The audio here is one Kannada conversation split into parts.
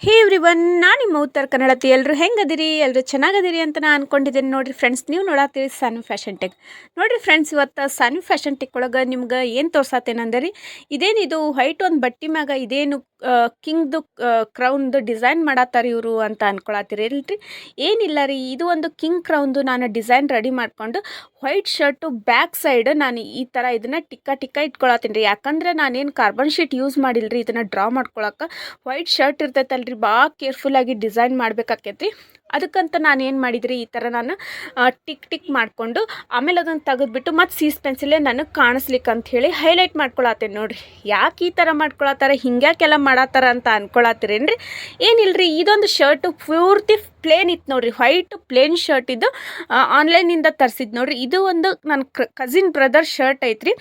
ಹೇ ಒನ್ ನಾನು ನಿಮ್ಮ ಉತ್ತರ ಕನ್ನಡತಿ. ಎಲ್ಲರೂ ಹೆಂಗದಿರಿ? ಎಲ್ಲರೂ ಚೆನ್ನಾಗದಿರಿ ಅಂತ ನಾನು ಅಂದ್ಕೊಂಡಿದ್ದೀನಿ ನೋಡಿರಿ ಫ್ರೆಂಡ್ಸ್ ನೀವು ನೋಡತ್ತೀರಿ ಸಾನು ಫ್ಯಾಷನ್ ಟೆಕ್ ನೋಡಿರಿ ಫ್ರೆಂಡ್ಸ್ ಇವತ್ತು ಸಾನು ಫ್ಯಾಷನ್ ಟೆಕ್ ಒಳಗೆ ನಿಮ್ಗೆ ಏನು ತೋರ್ಸತ್ತೇನಂದ್ರೆ ಇದೇನಿದು ವೈಟ್ ಒಂದು ಬಟ್ಟೆ ಮ್ಯಾಗ ಇದೇನು ಕಿಂಗ್ದು ಕ್ರೌನ್ದು ಡಿಸೈನ್ ಮಾಡತ್ತಾರ ಇವರು ಅಂತ ಅಂದ್ಕೊಳತ್ತೀರಿ ಇಲ್ರಿ ಏನಿಲ್ಲ ರೀ, ಇದು ಒಂದು ಕಿಂಗ್ ಕ್ರೌನ್ದು ನಾನು ಡಿಸೈನ್ ರೆಡಿ ಮಾಡ್ಕೊಂಡು ವೈಟ್ ಶರ್ಟು ಬ್ಯಾಕ್ ಸೈಡ್ ನಾನು ಈ ಥರ ಇದನ್ನು ಟಿಕ್ಕ ಟಿಕ್ಕ ಇಟ್ಕೊಳತ್ತೀನಿ ರೀ. ಯಾಕಂದ್ರೆ ನಾನೇನು ಕಾರ್ಬನ್ ಶೀಟ್ ಯೂಸ್ ಮಾಡಿಲ್ಲ ರೀ ಇದನ್ನು ಡ್ರಾ ಮಾಡ್ಕೊಳಕ್ಕೆ ವೈಟ್ ಶರ್ಟ್ ಇರ್ತೈತಲ್ರಿ ಭಾಳ ಕೇರ್ಫುಲ್ಲಾಗಿ ಡಿಸೈನ್ ಮಾಡ್ಬೇಕಾಕೈತಿ ಅದಕ್ಕಂತ ನಾನು ಏನು ಮಾಡಿದ್ರಿ, ಈ ಥರ ನಾನು ಟಿಕ್ ಟಿಕ್ ಮಾಡಿಕೊಂಡು ಆಮೇಲೆ ಅದನ್ನು ತೆಗೆದ್ಬಿಟ್ಟು ಮತ್ತು ಸೀಸ್ ಪೆನ್ಸಿಲೇ ನನಗೆ ಕಾಣಿಸ್ಲಿಕ್ಕೆ ಅಂತ ಹೇಳಿ ಹೈಲೈಟ್ ಮಾಡ್ಕೊಳತ್ತೇನೆ ನೋಡಿರಿ. ಯಾಕೆ ಈ ಥರ ಮಾಡ್ಕೊಳತ್ತಾರ ಹಿಂಗ್ಯಾಕೆಲ್ಲ ಮಾಡತ್ತಾರ ಅಂತ ಅನ್ಕೊಳ್ಳಾತಿರೇನ್ರಿ ಏನಿಲ್ಲ ರೀ ಇದೊಂದು ಶರ್ಟು ಪೂರ್ತಿ ಪ್ಲೇನ್ ಇತ್ತು ನೋಡಿರಿ ವೈಟ್ ಪ್ಲೇನ್ ಶರ್ಟ್ ಇದು ಆನ್ಲೈನಿಂದ ತರಿಸಿದ್ದು ನೋಡ್ರಿ. ಇದು ಒಂದು ನನ್ನ ಕಸಿನ್ ಬ್ರದರ್ ಶರ್ಟ್ ಐತ್ರಿ.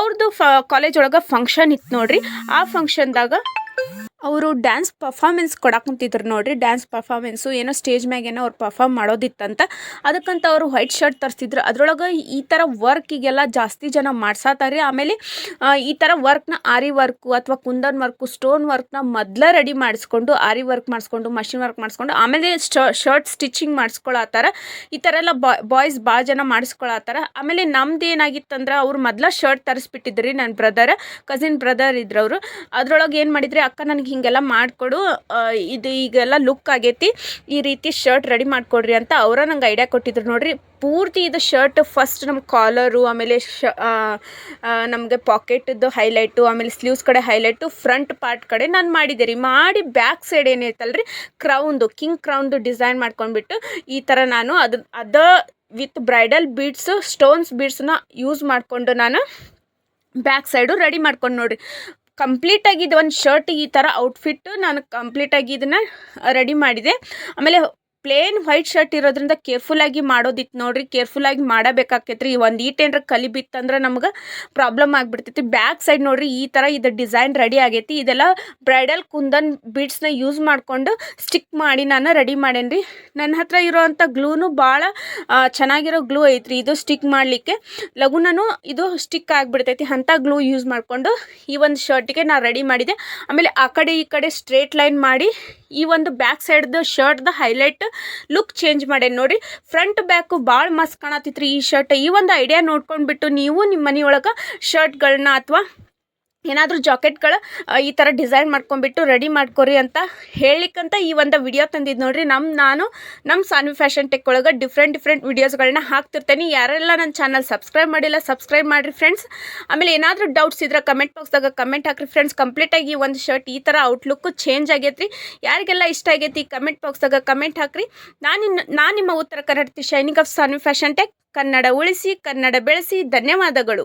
ಅವ್ರದ್ದು ಫ ಕಾಲೇಜ್ ಒಳಗೆ ಫಂಕ್ಷನ್ ಇತ್ತು ನೋಡ್ರಿ. ಆ ಫಂಕ್ಷನ್ದಾಗ ಅವರು ಡ್ಯಾನ್ಸ್ ಪರ್ಫಾರ್ಮೆನ್ಸ್ ಕೊಡಕ್ಕೆ ಕುಂತಿದ್ರು ನೋಡ್ರಿ. ಡ್ಯಾನ್ಸ್ ಪರ್ಫಾರ್ಮೆನ್ಸು ಏನೋ ಸ್ಟೇಜ್ ಮ್ಯಾಗೇನೋ ಅವ್ರು ಪರ್ಫಾರ್ಮ್ ಮಾಡೋದಿತ್ತಂತ. ಅದಕ್ಕಂತ ಅವರು ವೈಟ್ ಶರ್ಟ್ ತರಿಸಿದ್ರು. ಅದರೊಳಗೆ ಈ ಥರ ವರ್ಕಿಗೆಲ್ಲ ಜಾಸ್ತಿ ಜನ ಮಾಡ್ಸಾತಾರೆ. ಆಮೇಲೆ ಈ ಥರ ವರ್ಕ್ನ ಆರಿ ವರ್ಕು ಅಥವಾ ಕುಂದನ್ ವರ್ಕು ಸ್ಟೋನ್ ವರ್ಕ್ನ ಮೊದಲೇ ರೆಡಿ ಮಾಡಿಸ್ಕೊಂಡು, ಆರಿ ವರ್ಕ್ ಮಾಡಿಸ್ಕೊಂಡು ಮಷಿನ್ ವರ್ಕ್ ಮಾಡಿಸ್ಕೊಂಡು, ಆಮೇಲೆ ಶರ್ಟ್ ಸ್ಟಿಚಿಂಗ್ ಮಾಡಿಸ್ಕೊಳತ್ತಾರ ಈ ಥರ ಎಲ್ಲ ಬಾಯ್ಸ್ ಭಾಳ ಜನ ಮಾಡಿಸ್ಕೊಳತ್ತಾರ ಆಮೇಲೆ ನಮ್ದು ಏನಾಗಿತ್ತಂದ್ರೆ ಅವ್ರು ಮೊದಲ ಶರ್ಟ್ ತರಿಸ್ಬಿಟ್ಟಿದ್ರಿ ನನ್ನ ಬ್ರದರ್ ಕಸಿನ್ ಬ್ರದರ್ ಇದ್ರವರು. ಅದ್ರೊಳಗೆ ಏನು ಮಾಡಿದ್ರಿ? ಅಕ್ಕ ನನಗೆ ಹಿಂಗೆಲ್ಲ ಮಾಡಿಕೊಡು ಇದು ಈಗೆಲ್ಲ ಲುಕ್ ಆಗೈತಿ, ಈ ರೀತಿ ಶರ್ಟ್ ರೆಡಿ ಮಾಡಿಕೊಡ್ರಿ ಅಂತ ಅವರ ನಂಗೆ ಐಡಿಯಾ ಕೊಟ್ಟಿದ್ರು. ನೋಡಿರಿ, ಪೂರ್ತಿ ಇದು ಶರ್ಟ್ ಫಸ್ಟ್ ನಮ್ಮ ಕಾಲರು ಆಮೇಲೆ ಶ ನಮಗೆ ಪಾಕೆಟದ್ದು ಹೈಲೈಟು ಆಮೇಲೆ ಸ್ಲೀವ್ಸ್ ಕಡೆ ಹೈಲೈಟು ಫ್ರಂಟ್ ಪಾರ್ಟ್ ಕಡೆ ನಾನು ಮಾಡಿದ್ದೆ ರೀ. ಮಾಡಿ ಬ್ಯಾಕ್ ಸೈಡ್ ಏನೈತಲ್ಲ ರೀ ಕ್ರೌಂದು ಕಿಂಗ್ ಕ್ರೌನ್ದು ಡಿಸೈನ್ ಮಾಡ್ಕೊಂಡ್ಬಿಟ್ಟು ಈ ಥರ ನಾನು ಅದು, ಅದ ವಿತ್ ಬ್ರೈಡಲ್ ಬೀಡ್ಸು ಸ್ಟೋನ್ಸ್ ಬೀಡ್ಸನ್ನ ಯೂಸ್ ಮಾಡಿಕೊಂಡು ನಾನು ಬ್ಯಾಕ್ ಸೈಡು ರೆಡಿ ಮಾಡ್ಕೊಂಡು ನೋಡಿರಿ. ಕಂಪ್ಲೀಟಾಗಿ ಇದು ಒಂದು ಶರ್ಟ್ ಈ ಥರ ಔಟ್ಫಿಟ್ಟು ನಾನು ಕಂಪ್ಲೀಟಾಗಿ ಇದನ್ನು ರೆಡಿ ಮಾಡಿದೆ. ಆಮೇಲೆ ಪ್ಲೇನ್ ವೈಟ್ ಶರ್ಟ್ ಇರೋದ್ರಿಂದ ಕೇರ್ಫುಲ್ಲಾಗಿ ಮಾಡೋದಿತ್ತು ನೋಡ್ರಿ ಕೇರ್ಫುಲ್ಲಾಗಿ ಮಾಡಬೇಕಾಕೈತ್ರಿ. ಒಂದು ಈಟೇನ್ರ ಕಲಿ ಬಿತ್ತಂದ್ರೆ ನಮ್ಗೆ ಪ್ರಾಬ್ಲಮ್ ಆಗಿಬಿಡ್ತೈತಿ. ಬ್ಯಾಕ್ ಸೈಡ್ ನೋಡ್ರಿ, ಈ ಥರ ಇದು ಡಿಸೈನ್ ರೆಡಿ ಆಗೈತಿ. ಇದೆಲ್ಲ ಬ್ರೈಡಲ್ ಕುಂದನ್ ಬೀಡ್ಸ್ನ ಯೂಸ್ ಮಾಡಿಕೊಂಡು ಸ್ಟಿಕ್ ಮಾಡಿ ನಾನು ರೆಡಿ ಮಾಡೇನಿ ನನ್ನ ಹತ್ರ ಇರೋವಂಥ ಗ್ಲೂನು ಭಾಳ ಚೆನ್ನಾಗಿರೋ ಗ್ಲೂ ಐತ್ರಿ. ಇದು ಸ್ಟಿಕ್ ಮಾಡಲಿಕ್ಕೆ ಲಘುನೂ ಇದು ಸ್ಟಿಕ್ ಆಗಿಬಿಡ್ತೈತಿ. ಅಂಥ ಗ್ಲೂ ಯೂಸ್ ಮಾಡಿಕೊಂಡು ಈ ಒಂದು ಶರ್ಟಿಗೆ ನಾನು ರೆಡಿ ಮಾಡಿದೆ. ಆಮೇಲೆ ಆ ಕಡೆ ಈ ಕಡೆ ಸ್ಟ್ರೇಟ್ ಲೈನ್ ಮಾಡಿ ಈ ಒಂದು ಬ್ಯಾಕ್ ಸೈಡ್ದು ಶರ್ಟ್ದು ಹೈಲೈಟ್ ಲುಕ್ ಚೇಂಜ್ ಮಾಡೇನಿ ನೋಡಿರಿ, ಫ್ರಂಟ್ ಬ್ಯಾಕು ಭಾಳ ಮಸ್ತ್ ಕಾಣತ್ತಿತ್ರಿ ಈ ಶರ್ಟ್ ಈ ಒಂದು ಐಡಿಯಾ ನೋಡ್ಕೊಂಡ್ಬಿಟ್ಟು ನೀವು ನಿಮ್ಮ ಮನೆಯೊಳಗೆ ಶರ್ಟ್ಗಳನ್ನ ಅಥವಾ ಏನಾದರೂ ಜಾಕೆಟ್ಗಳು ಈ ಥರ ಡಿಸೈನ್ ಮಾಡ್ಕೊಂಬಿಟ್ಟು ರೆಡಿ ಮಾಡ್ಕೊರಿ ಅಂತ ಹೇಳಲಿಕ್ಕಂತ ಈ ಒಂದು ವಿಡಿಯೋ ತಂದಿದ್ದು ನೋಡಿರಿ. ನಮ್ಮ ನಾನು ನಮ್ಮ ಸಾನ್ವಿ ಫ್ಯಾಷನ್ ಟೆಕ್ ಒಳಗೆ ಡಿಫ್ರೆಂಟ್ ಡಿಫ್ರೆಂಟ್ ವಿಡಿಯೋಸ್ಗಳನ್ನ ಹಾಕ್ತಿರ್ತೇನೆ. ಯಾರೆಲ್ಲ ನನ್ನ ಚಾನಲ್ ಸಬ್ಸ್ಕ್ರೈಬ್ ಮಾಡಿಲ್ಲ, ಸಬ್ಸ್ಕ್ರೈಬ್ ಮಾಡಿರಿ ಫ್ರೆಂಡ್ಸ್. ಆಮೇಲೆ ಏನಾದರೂ ಡೌಟ್ಸ್ ಇದ್ರೆ ಕಮೆಂಟ್ ಬಾಕ್ಸ್ದಾಗ ಕಮೆಂಟ್ ಹಾಕಿರಿ ಫ್ರೆಂಡ್ಸ್. ಕಂಪ್ಲೀಟಾಗಿ ಈ ಒಂದು ಶರ್ಟ್ ಈ ಥರ ಔಟ್ಲುಕ್ಕು ಚೇಂಜ್ ಆಗೈತ್ರಿ. ಯಾರಿಗೆಲ್ಲ ಇಷ್ಟ ಆಗೈತಿ ಕಮೆಂಟ್ ಬಾಕ್ಸ್ದಾಗ ಕಮೆಂಟ್ ಹಾಕಿರಿ. ನಾನು ನಾನು ನಿಮ್ಮ Uttara Karnataka shining of Sanvi fashion tech. Kannada ಉಳಿಸಿ, ಕನ್ನಡ ಬೆಳೆಸಿ. ಧನ್ಯವಾದಗಳು.